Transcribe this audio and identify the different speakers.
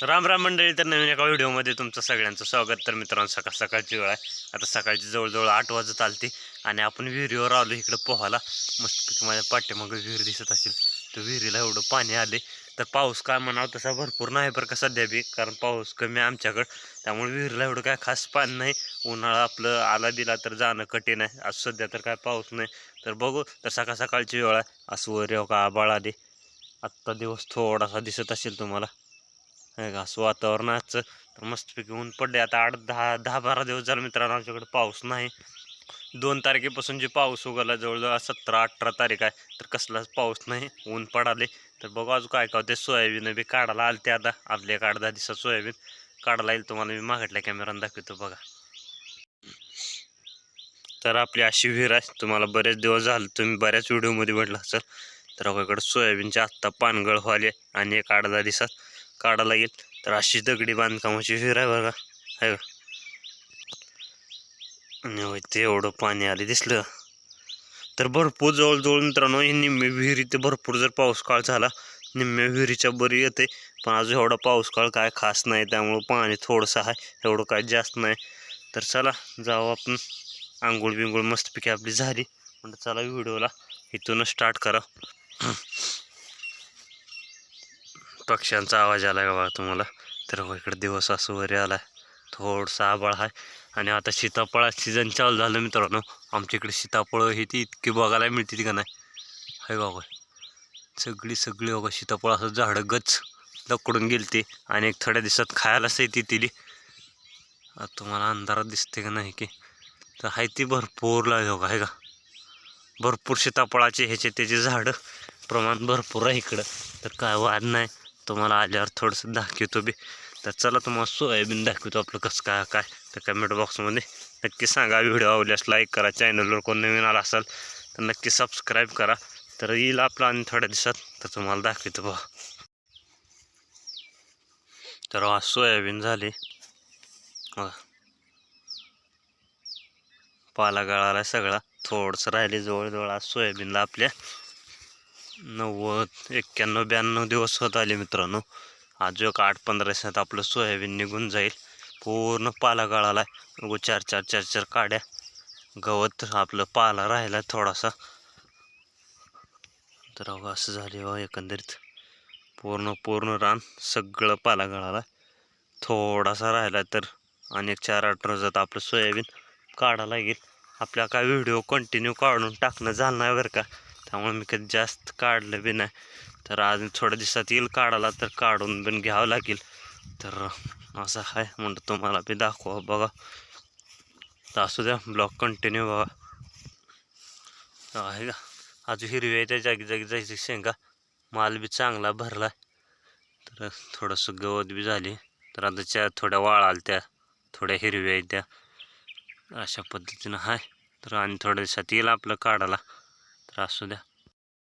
Speaker 1: राम राम मंडळी तर नवीन एका व्हिडिओमध्ये तुमचं सगळ्यांचं स्वागत. तर मित्रांनो सकाळ सकाळची वेळ आहे. आता सकाळची जवळजवळ आठ वाजत आलती आणि आपण विहिरीवर आलो इकडं पोहायला. मस्तपैकी माझ्या पाठीमागं विहीर दिसत असेल. तर विहिरीला एवढं पाणी आले. तर पाऊस काय म्हणावं तसा भरपूर नाही बरं का सध्या बी कारण पाऊस कमी आहे आमच्याकडं. त्यामुळे विहिरीला एवढं काय खास पाणी नाही. उन्हाळा आपलं आला दिला तर जाणं कठीण आहे. आज सध्या तर काय पाऊस नाही. तर बघू तर सकाळ सकाळची वेळ आहे. असं वर हो का आबाळ आले. आत्ता दिवस थोडासा दिसत असेल तुम्हाला. असं वातावरण आजचं तर मस्तपैकी ऊन पडले. आता आठ दहा दहा बारा दिवस झाले मित्रांनो आमच्याकडे पाऊस नाही. दोन तारखेपासून जे पाऊस उगाला जवळजवळ सतरा अठरा तारीख आहे. तर कसलाच पाऊस नाही. ऊन पडाले. तर बघू अजून काय काय होते. सोयाबीन बी काढायला आलते आता. आपल्या एक आठ दहा दिवसात सोयाबीन काढायला येईल तुम्हाला. मी मागटल्या कॅमेरानं दाखवतो बघा. तर आपली अशी विहीर आहे. तुम्हाला बरेच दिवस झाले. तुम्ही बऱ्याच व्हिडिओमध्ये म्हटलं असेल. तर आपल्याकडे सोयाबीनचे आत्ता पानगळ व्हाले आणि एक आठ दहा दिवसात काढायला येईल. तर अशी दगडी बांधकामाची विहीर आहे बघा. आहे आणि ते एवढं पाणी आले दिसलं. तर भरपूर जवळजवळ मित्रांनो हे निम्मे विहिरी ते भरपूर जर पाऊस काळ झाला निम्म्या विहिरीच्या बरी येते. पण अजून एवढा पाऊस काळ काय खास नाही त्यामुळं पाणी थोडंसं आहे एवढं काय जास्त नाही. तर चला जाऊ आपण. आंघोळ बिंगोळ मस्तपैकी आपली झाली. म्हणलं चला व्हिडिओला इथूनच स्टार्ट करा. पक्ष्यांचा आवाज आला का बघा तुम्हाला. तर हो, इकडे दिवस असं वरे आला थोडंसं आबाळ आहे. आणि आता सीताफळा सीझन चालू झालं मित्रांनो. आमच्या इकडे सीताफळं ही ती इतकी बघायला मिळते का नाही? हाय बाबा. सगळी सगळी बघा सीताफळ असं झाडं गच लकडून गेलते. आणि एक थोड्या दिवसात खायलाच येते तिली. आता तुम्हाला अंधारात दिसते का नाही की? तर हाय ती भरपूर लागेल बघा आहे का? भरपूर सीताफळाचे ह्याचे त्याचे झाडं. प्रमाण भरपूर आहे इकडं. तर काय वाद नाही. तुम्हाला आल्यावर थोडंसं दाखवतो बी. तर चला तुम्हाला सोयाबीन दाखवतो आपलं कसं काय काय. तर कमेंट बॉक्समध्ये नक्की सांगा. व्हिडिओ आवडल्यास लाईक करा. चॅनलवर कोण नवीन आला असाल तर नक्की सबस्क्राईब करा. तर येईल आपलं आणि थोड्या दिवसात. तर तुम्हाला दाखवतो बघा. तर आज सोयाबीन झाली. पाला गळाला सगळा. थोडंसं राहिले जवळजवळ आज सोयाबीनला आपल्या. नव्वद एक्क्याण्णव ब्याण्णव दिवस होत आले मित्रांनो. आज एक आठ पंधरा दिवसात आपलं सोयाबीन निघून जाईल. पूर्ण पाला गळाला आहे चार चार चार चार काड्या. गवत आपलं पाला राहिला थोडासा. तर अगं असं झाले बा एकंदरीत. पूर्ण पूर्ण रान सगळं पाला गळाला थोडासा राहिला तर. आणि एक चार आठ रोजात आपलं सोयाबीन काढायला लागेल. आपल्या काय व्हिडिओ कंटिन्यू काढून टाकणं झालं नाही बरं का? त्यामुळे मी कधी जास्त काढलं बी नाही. तर आज थोड्या दिवसात येईल काढायला तर काढून पण घ्यावं लागेल. तर असं आहे म्हणतो तुम्हाला बी दाखवा बघा. तर असू द्या ब्लॉक कंटिन्यू बघा. आहे का? अजून हिरवी आहे त्या जागी जागी जायची शेंगा. माल बी चांगला भरला तर थोडंसं गवत बी झाली. तर आता त्या थोड्या वाळाल त्या थोड्या हिरव्या आहेत त्या. अशा पद्धतीनं आहे. तर आणि थोड्या दिवसात येईल आपलं काढायला. तर असू द्या